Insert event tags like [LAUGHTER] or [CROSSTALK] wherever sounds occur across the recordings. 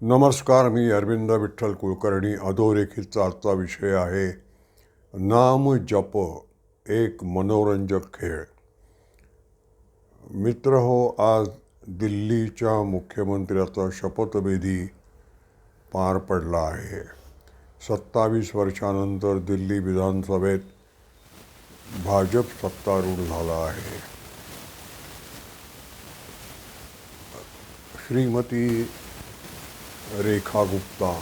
नमस्कार मी अरविंद विठ्ठल कुलकर्णी. अधोरेखितचा आजचा विषय आहे. नाम जप एक मनोरंजक खेळ. मित्र हो आज दिल्लीच्या मुख्यमंत्र्याचा शपथविधी पार पडला आहे. सत्तावीस वर्षानंतर दिल्ली विधानसभेत भाजप सत्तारूढ झाला आहे. श्रीमती रेखा गुप्ता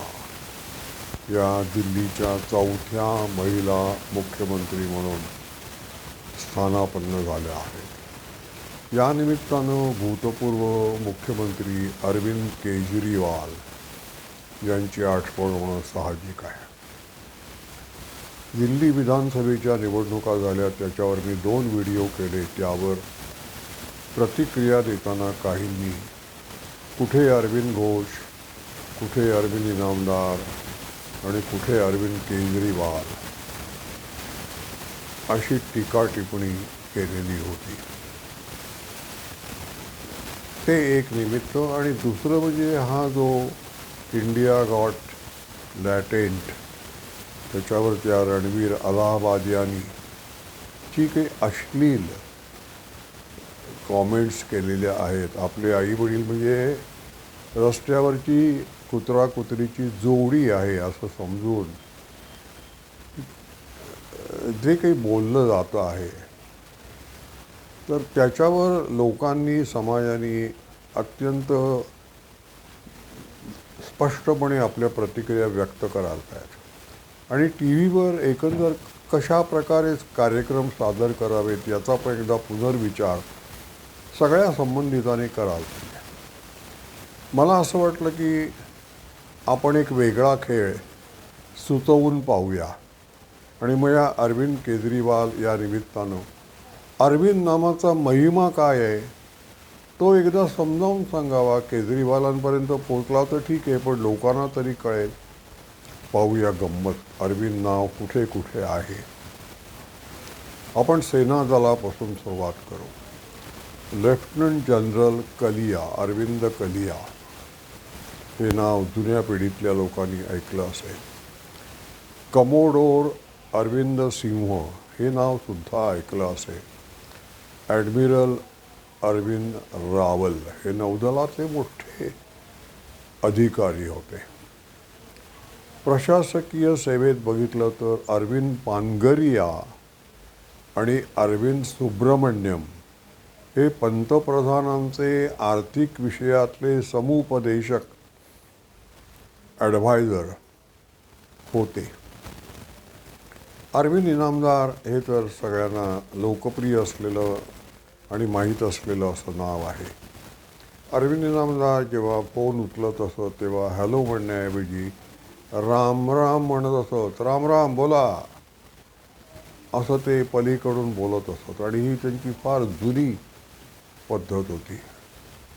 या दिल्लीच्या चौथ्या महिला मुख्यमंत्री म्हणून स्थानापन्न झाल्या आहेत. या निमित्तानं भूतपूर्व मुख्यमंत्री अरविंद केजरीवाल यांची आठवण होणं साहजिक आहे. दिल्ली विधानसभेच्या निवडणुका झाल्या त्याच्यावर मी दोन व्हिडिओ केले. त्यावर प्रतिक्रिया देताना काहींनी कुठे अरविंद घोष कुठे अरविंद इनामदार आणि कुठे अरविंद केजरीवाल अशी टीका टिप्पणी केलेली होती. ते एक निमित्त आणि दुसरं म्हणजे हा जो इंडिया गॉट लॅटेंट त्याच्यावर त्या रणवीर अलाहाबाद यांनी जी काही अश्लील कॉमेंट्स केलेल्या आहेत. आपले आईवडील म्हणजे रस्त्यावरची कुत्रा कुत्रीची जोडी आहे असं समजून जे काही बोललं जातं आहे तर त्याच्यावर लोकांनी समाजाने अत्यंत स्पष्टपणे आपल्या प्रतिक्रिया व्यक्त करायला पाहिजे आणि टी व्हीवर एकंदर कशा प्रकारे कार्यक्रम सादर करावेत याचा पण एकदा पुनर्विचार सगळ्या संबंधितांनी करायला पाहिजे मला असं वाटलं की आपण एक वेगळा खेळ सुचवून पाहूया. आणि मग या अरविंद केजरीवाल या निमित्तानं अरविंद नामाचा महिमा काय आहे तो एकदा समजावून सांगावा. केजरीवालांपर्यंत पोचला तर ठीक आहे पण लोकांना तरी कळेल. पाहूया गंमत. अरविंद नाव कुठे कुठे आहे? आपण सेना दलापासून सुरुवात करू. लेफ्टनंट जनरल कलिया अरविंद कलिया हे नाव जुन्या पिढीतल्या लोकांनी ऐकलं असेल. कमोडोर अरविंद सिंह हे नाव सुद्धा ऐकलं असेल. ॲडमिरल अरविंद रावल हे नौदलातले मोठे अधिकारी होते. प्रशासकीय सेवेत बघितलं तर अरविंद पानगरिया आणि अरविंद सुब्रमण्यम हे पंतप्रधानांचे आर्थिक विषयातले समुपदेशक ॲडव्हायझर होते. अरविंद इनामदार हे तर सगळ्यांना लोकप्रिय असलेलं आणि माहीत असलेलं असं नाव आहे. अरविंद इनामदार जेव्हा फोन उचलत असत तेव्हा हॅलो म्हणण्याऐवजी राम राम म्हणत असत राम राम बोला असं ते पलीकडून बोलत असत. आणि ही त्यांची फार जुनी पद्धत होती.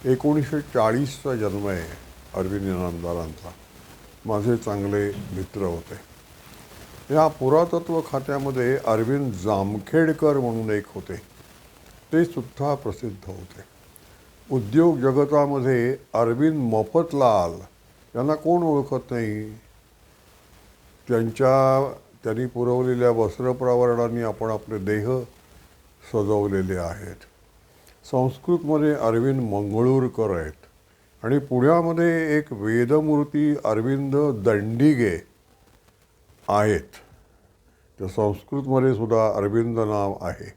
एकोणीसशे चाळीसचा जन्म आहे अरविंद इनामदारांचा माझे चांगले मित्र होते. या पुरातत्व खात्यामध्ये अरविंद जामखेडकर म्हणून एक होते. ते सुद्धा प्रसिद्ध होते. उद्योग जगतामध्ये अरविंद मफतलाल यांना कोण ओळखत नाही? त्यांच्या त्यांनी पुरवलेल्या वस्त्रप्रवरणांनी आपण आपले देह सजवलेले आहेत. संस्कृतमध्ये अरविंद मंगळूरकर आहेत. आणि पुण्यामध्ये एक वेदमूर्ती अरविंद दंडिगे आहेत. तर संस्कृतमध्ये सुद्धा अरविंद नाव आहे.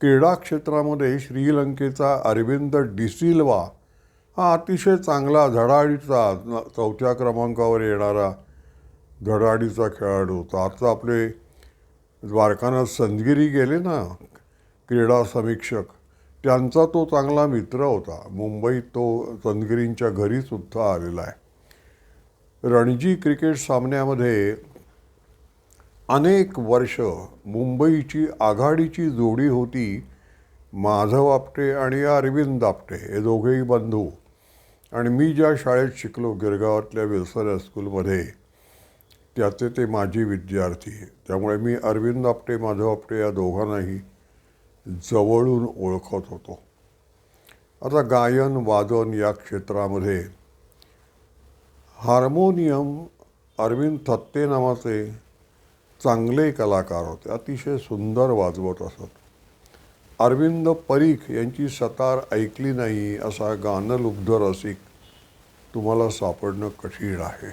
क्रीडा क्षेत्रामध्ये श्रीलंकेचा अरविंद डिसिल्वा हा अतिशय चांगला धडाडीचा चौथ्या क्रमांकावर येणारा धडाडीचा खेळाडू होता. आता आपले द्वारकानाथ संदगिरी गेले ना क्रीडा समीक्षक. त्यांचा तो चांगला मित्र होता. मुंबईत तो चंदगिरींच्या घरीसुद्धा आलेला आहे. रणजी क्रिकेट सामन्यामध्ये अनेक वर्ष मुंबईची आघाडीची जोडी होती माधव आपटे आणि अरविंद आपटे हे दोघेही बंधू. आणि मी ज्या शाळेत शिकलो गिरगावातल्या विल्सन हायस्कूलमध्ये त्याचे ते माझी विद्यार्थी. त्यामुळे मी अरविंद आपटे माधव आपटे या दोघांनाही जवळून ओळखत होतो. आता गायन वादन या क्षेत्रामध्ये हार्मोनियम अरविंद थत्ते नावाचे चांगले कलाकार होते. अतिशय सुंदर वाजवत असत. अरविंद परीख यांची सतार ऐकली नाही असा गानलुब्ध रसिक तुम्हाला सापडणं कठीण आहे.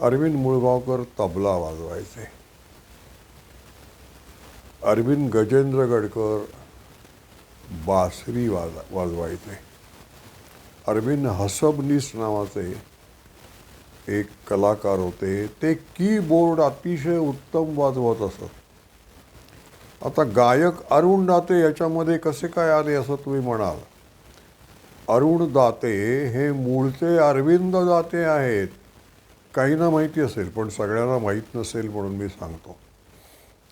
अरविंद मुळगावकर तबला वाजवायचे. अरविंद गजेंद्र गडकर बासरी वाज वाजवायचे. अरविंद हसबनीस नावाचे एक कलाकार होते. ते कीबोर्ड अतिशय उत्तम वाजवत असत. आता गायक अरुण दाते याच्यामध्ये कसे काय आले असं तुम्ही म्हणाल? अरुण दाते हे मूळचे अरविंद दाते आहेत. काहींना माहिती असेल पण सगळ्यांना माहीत नसेल म्हणून मी सांगतो.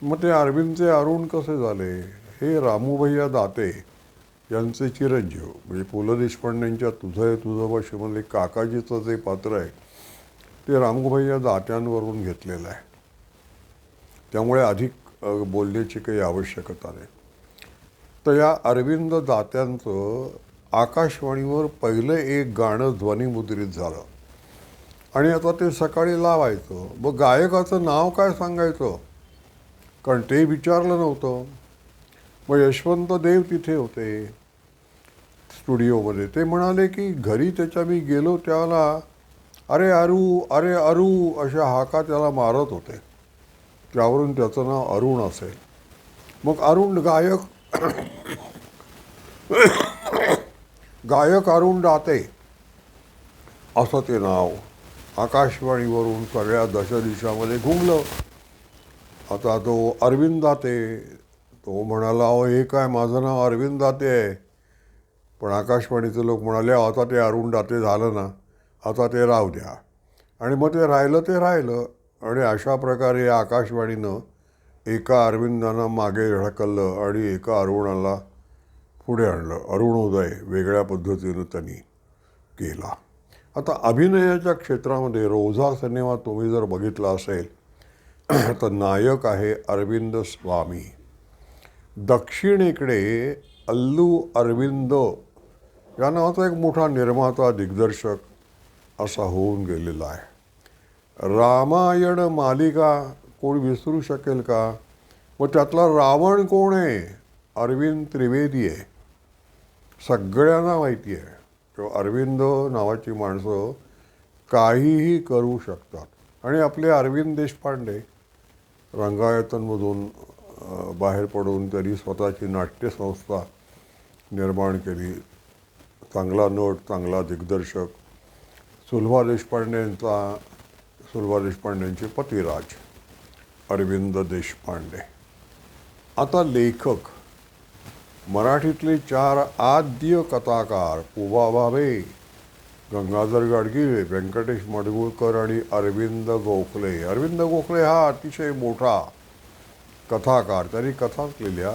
मग ते अरविंदचे अरुण कसे झाले? हे रामूभैया दाते यांचे चिरंजीव. म्हणजे पु ल देशपांडेंच्या तुझं आहे तुझं भाषेमध्ये म्हणजे काकाजीचं जे पात्र आहे ते रामूभैया दात्यांवरून घेतलेलं आहे. त्यामुळे अधिक बोलण्याची काही आवश्यकता नाही. तर या अरविंद दात्यांचं आकाशवाणीवर पहिलं एक गाणं ध्वनिमुद्रित झालं. आणि आता ते सकाळी लावायचं. मग गायकाचं नाव काय सांगायचं? कारण ते विचारलं नव्हतं. मग यशवंत देव तिथे होते. स्टुडिओमध्ये ते म्हणाले की घरी त्याच्या मी गेलो त्याला अरे अरू अरे अरू अशा हाका त्याला मारत होते. त्यावरून त्याचं नाव अरुण असेल. मग अरुण गायक गायक अरुण दाते असं ते नाव आकाशवाणीवरून सगळ्या दशदिशामध्ये घुमलं. आता तो अरविंद दाते तो म्हणाला अहो हे काय माझं नाव अरविंद दाते आहे. पण आकाशवाणीचे लोक म्हणाले आता ते अरुण दाते झालं ना आता ते राहू द्या. आणि मग ते राहिलं ते राहिलं. आणि अशा प्रकारे आकाशवाणीनं एका अरविंदांना मागे ढकललं आणि एका अरुणाला पुढे आणलं. अरुणोदय वेगळ्या पद्धतीनं त्यांनी केला. आता अभिनयाच्या क्षेत्रामध्ये रोझा सिनेमा तुम्ही जर बघितला असेल [CLEARS THROAT] तर नायक आहे अरविंद स्वामी. दक्षिणेकडे अल्लू अरविंद या नावाचा एक मोठा निर्माता दिग्दर्शक असा होऊन गेलेला आहे. रामायण मालिका कोण विसरू शकेल का? व त्यातला रावण कोण आहे? अरविंद त्रिवेदी आहे. सगळ्यांना माहिती आहे. किंवा अरविंद नावाची माणसं काहीही करू शकतात. आणि आपले अरविंद देशपांडे रंगायतनमधून बाहेर पडून त्यांनी स्वतःची नाट्यसंस्था निर्माण केली. चांगला नट चांगला दिग्दर्शक. सुलभा देशपांडेंचा सुलभा देशपांडेंचे पतिराज अरविंद देशपांडे. आता लेखक. मराठीतले चार आद्य कथाकार पुबा भावे गंगाधर गाडगीळ व्यंकटेश मडगुळकर आणि अरविंद गोखले. अरविंद गोखले हा अतिशय मोठा कथाकार. त्यांनी कथाच लिहिल्या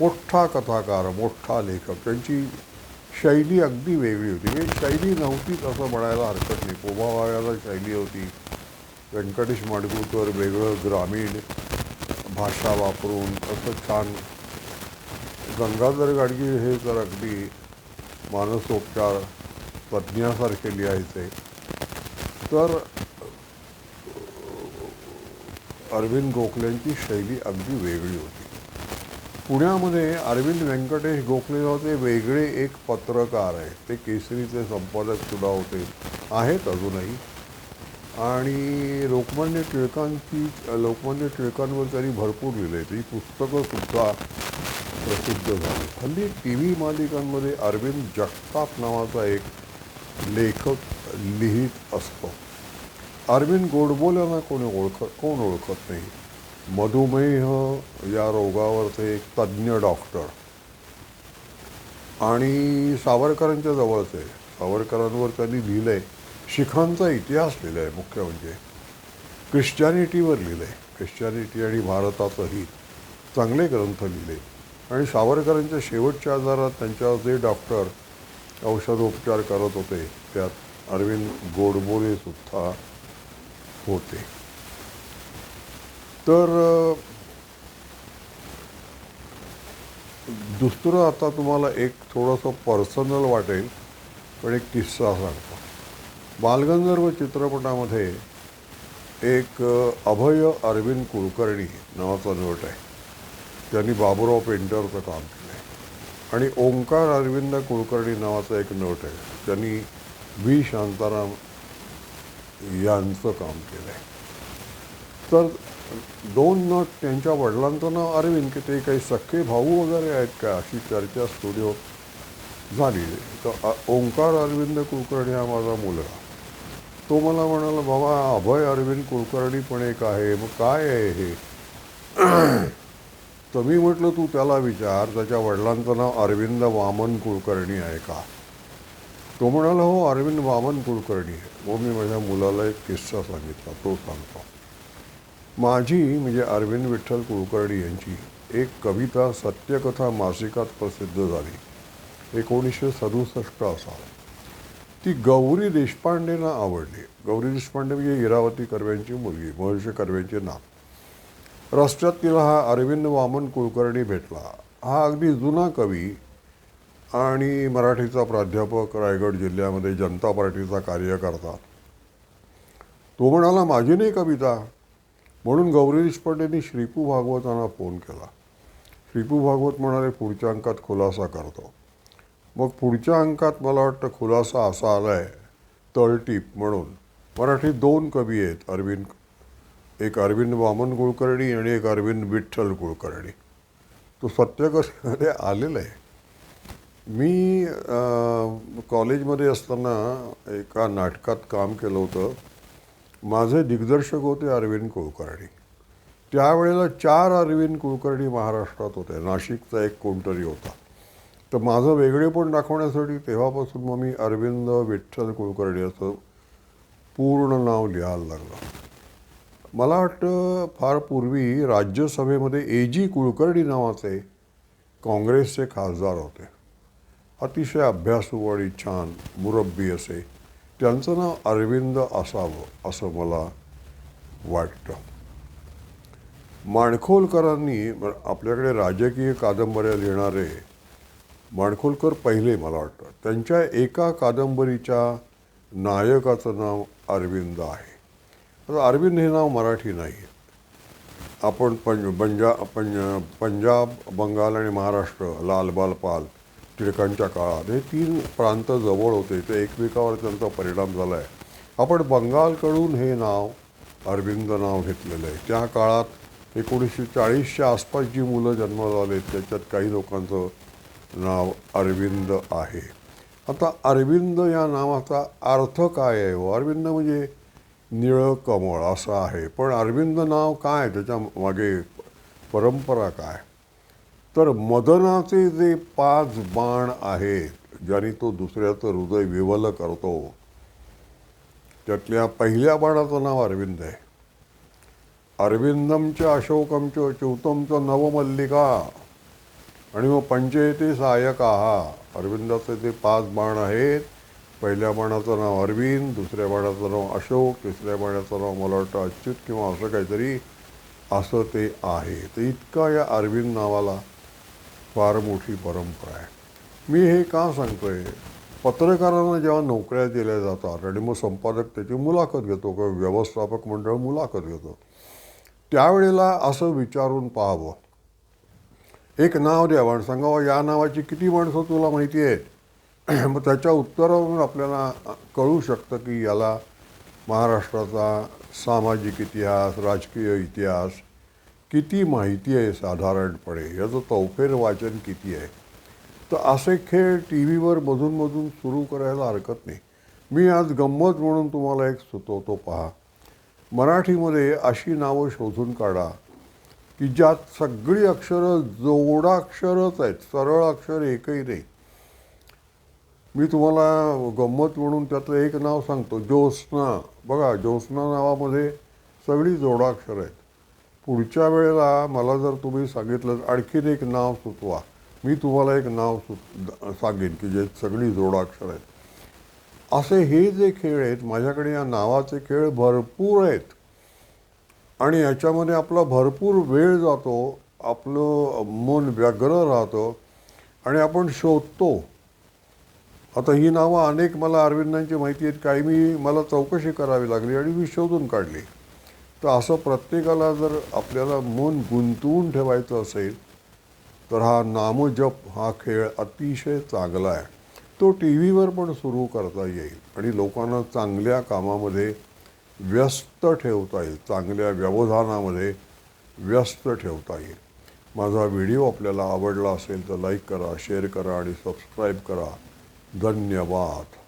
मोठा कथाकार मोठा लेखक. त्यांची शैली अगदी वेगळी होती. म्हणजे शैली नव्हतीच असं म्हणायला हरकत नाही. पोबा शैली होती. व्यंकटेश माडगुळकर वेगळं ग्रामीण भाषा वापरून असं छान. गंगाधर गाडगीळ हे तर अगदी मानसोपचार तज्ज्ञासारखे लिहायचे तर अरविंद गोखलेंची शैली अगदी वेगळी होती. पुण्यामध्ये अरविंद व्यंकटेश गोखले होते. वेगळे एक पत्रकार आहेत. ते केसरीचे संपादक सुद्धा होते. आहेत अजूनही. आणि लोकमान्य टिळकांची लोकमान्य टिळकांवर त्यांनी भरपूर लिहिले ती पुस्तकं सुद्धा प्रसिद्ध झाली. हल्ली टी व्ही मालिकांमध्ये अरविंद जगताप नावाचा एक लेखक लिहित असतो. अरविंद गोडबोल्यांना कोणी ओळखत कोण ओळखत नाही. मधुमेह या रोगावरचे एक तज्ज्ञ डॉक्टर. आणि सावरकरांच्या जवळचे सावरकरांवर त्यांनी लिहिलं आहे शिखांचा इतिहास लिहिला आहे मुख्य म्हणजे. ख्रिश्चॅनिटीवर लिहिलं आहे ख्रिश्चॅनिटी आणि भारताचंही चांगले ग्रंथ लिहिले. आणि सावरकरांच्या शेवटच्या आजारात त्यांच्या जे डॉक्टर औषधोपचार करत होते. त्यात अरविंद गोडबोले सुद्धा होते. तर दुसरं आता तुम्हाला एक थोडंसं पर्सनल वाटेल पण एक किस्सा सांगतो. बालगंधर्व चित्रपटामध्ये एक अभय अरविंद कुलकर्णी नावाचा नट आहे. त्यांनी बाबूराव पेंटरचं काम केलं. आणि ओंकार अरविंद कुलकर्णी नावाचा एक नट आहे. त्यांनी व्ही. शांताराम यांचं काम केलं आहे तर दोन नट त्यांच्या वडिलांचं नाव अरविंद की ते काही सख्खे भाऊ वगैरे आहेत का अशी चर्चा स्टुडिओत झाली तर ओंकार अरविंद कुलकर्णी हा माझा मुलगा. तो मला म्हणाला बाबा अभय अरविंद कुलकर्णी पण एक आहे. मग काय आहे हे? तर मी म्हटलं तू त्याला विचार. त्याच्या वडिलांचं नाव अरविंद वामन कुलकर्णी आहे का? तो म्हणाला हो अरविंद वामन कुलकर्णी आहे. मग मी माझ्या मुलाला एक किस्सा सांगितला तो सांगतो. माझी म्हणजे अरविंद विठ्ठल कुलकर्णी यांची एक कविता सत्यकथा मासिकात प्रसिद्ध झाली. एकोणीसशे सदुसष्ट असावं ती गौरी देशपांडेंना आवडली. गौरी देशपांडे म्हणजे इरावती कर्व्यांची मुलगी महर्षी कर्व्यांचे नाव रस्त्यात तिला हा अरविंद वामन कुलकर्णी भेटला. हा अगदी जुना कवी आणि मराठीचा प्राध्यापक रायगड जिल्ह्यामध्ये जनता पार्टीचा कार्यकर्ता. तो म्हणाला माझी नाही कविता. म्हणून गौरी देशपांडेंनी श्रीपू भागवतांना फोन केला. श्रीपू भागवत म्हणाले पुढच्या अंकात खुलासा करतो. मग पुढच्या अंकात मला वाटतं खुलासा असा आला आहे तळटीप म्हणून. मराठीत दोन कवी आहेत अरविंद एक अरविंद वामन कुलकर्णी आणि एक अरविंद विठ्ठल कुलकर्णी. तो सत्यकथेमध्ये आलेला आहे. मी कॉलेजमध्ये असताना एका नाटकात काम केलं होतं. माझे दिग्दर्शक होते अरविंद कुलकर्णी. त्यावेळेला चार अरविंद कुलकर्णी महाराष्ट्रात होते. नाशिकचा एक कोणतरी होता. तर माझं वेगळेपण दाखवण्यासाठी तेव्हापासून मग मी अरविंद विठ्ठल कुलकर्णी असं पूर्ण नाव लिहायला लागलं. मला वाटतं फार पूर्वी राज्यसभेमध्ये ए जी कुलकर्णी नावाचे काँग्रेसचे खासदार होते. अतिशय अभ्यासू आणि छान मुरब्बी असे. त्यांचं नाव अरविंद असावं असं मला वाटतं. माणखोलकरांनी आपल्याकडे राजकीय कादंबऱ्या लिहिणारे माणखोलकर पहिले मला वाटतं. त्यांच्या एका कादंबरीच्या नायकाचं नाव अरविंद आहे. अरविंद हे नाव मराठी नाही. आपण पंज पंजा पंज पंजाब बंगाल आणि महाराष्ट्र लालबाल पाल टिळकांच्या काळात हे तीन प्रांत जवळ होते. ते एकमेकावर त्यांचा परिणाम झाला आहे आपण बंगालकडून हे नाव अरविंद नाव घेतलेलं आहे. त्या काळात एकोणीसशे चाळीसच्या आसपास जी मुलं जन्माला आले त्याच्यात काही लोकांचं नाव अरविंद आहे. आता अरविंद या नावाचा अर्थ काय आहे हो? अरविंद म्हणजे निळं कमळ असं आहे. पण अरविंद नाव काय त्याच्यामागे परंपरा काय? तर मदनाचे जे पाच बाण आहेत ज्याने तो दुसऱ्याचं हृदय विवल करतो त्यातल्या पहिल्या बाणाचं नाव अरविंद आहे. अरविंदमच अशोकमच च्युतमचं नवमल्लिका आणि मग पंचयती सहाय्यक आहा. अरविंदाचे ते पाच बाण आहेत पहिल्या बाणाचं नाव अरविंद दुसऱ्या बाणाचं नाव अशोक तिसऱ्या बाणाचं नाव मला वाटतं अच्युत किंवा असं काहीतरी असं ते आहे. तर इतका या अरविंद नावाला फार मोठी परंपरा आहे. मी हे का सांगतोय? पत्रकारांना जेव्हा नोकऱ्या दिल्या जातात आणि मग संपादक त्याची मुलाखत घेतो किंवा व्यवस्थापक मंडळ मुलाखत घेतो त्यावेळेला असं विचारून पाहावं. एक नाव द्यावं आणि सांगावं या नावाची किती माणसं तुला माहिती आहेत? [CLEARS THROAT] मग त्याच्या उत्तरावरून आपल्याला कळू शकतं की याला महाराष्ट्राचा सामाजिक इतिहास राजकीय इतिहास किती माहिती आहे साधारणपणे? याचं तौफेर वाचन किती आहे? तर असे खेळ टी व्हीवर मधूनमधून सुरू करायला हरकत नाही. मी आज गंमत म्हणून तुम्हाला एक सुचवतो पहा. मराठीमध्ये अशी नावं शोधून काढा की ज्यात सगळी अक्षरं जोडाक्षरच आहेत सरळ अक्षर एकही नाही मी तुम्हाला गंमत म्हणून त्यातलं एक नाव सांगतो. ज्योत्स्ना. बघा ज्योत्स्ना नावामध्ये सगळी जोडाक्षर आहेत. पुढच्या वेळेला मला जर तुम्ही सांगितलं आणखीन एक नाव सुचवा. मी तुम्हाला एक नाव सुच सांगेन की जे सगळी जोडाक्षर आहेत. असे हे जे खेळ आहेत माझ्याकडे या नावाचे खेळ भरपूर आहेत. आणि याच्यामध्ये आपला भरपूर वेळ जातो आपलं मन व्यग्र राहतं आणि आपण शोधतो. आता ही नावं अनेक मला अरविंदांची माहिती आहेत. काही मी मला चौकशी करावी लागली आणि मी शोधून काढली. तर असं प्रत्येकाला जर आपल्याला मन गुंतवून ठेवायचं असेल तर हा नामजप हा खेळ अतिशय चांगला आहे. तो टी व्हीवर पण सुरू करता येईल आणि लोकांना चांगल्या कामामध्ये व्यस्त ठेवता येईल. चांगल्या व्यवधानामध्ये व्यस्त ठेवता येईल. माझा व्हिडिओ आपल्याला आवडला असेल तर लाईक करा शेअर करा आणि सबस्क्राईब करा. ધન્યવાદ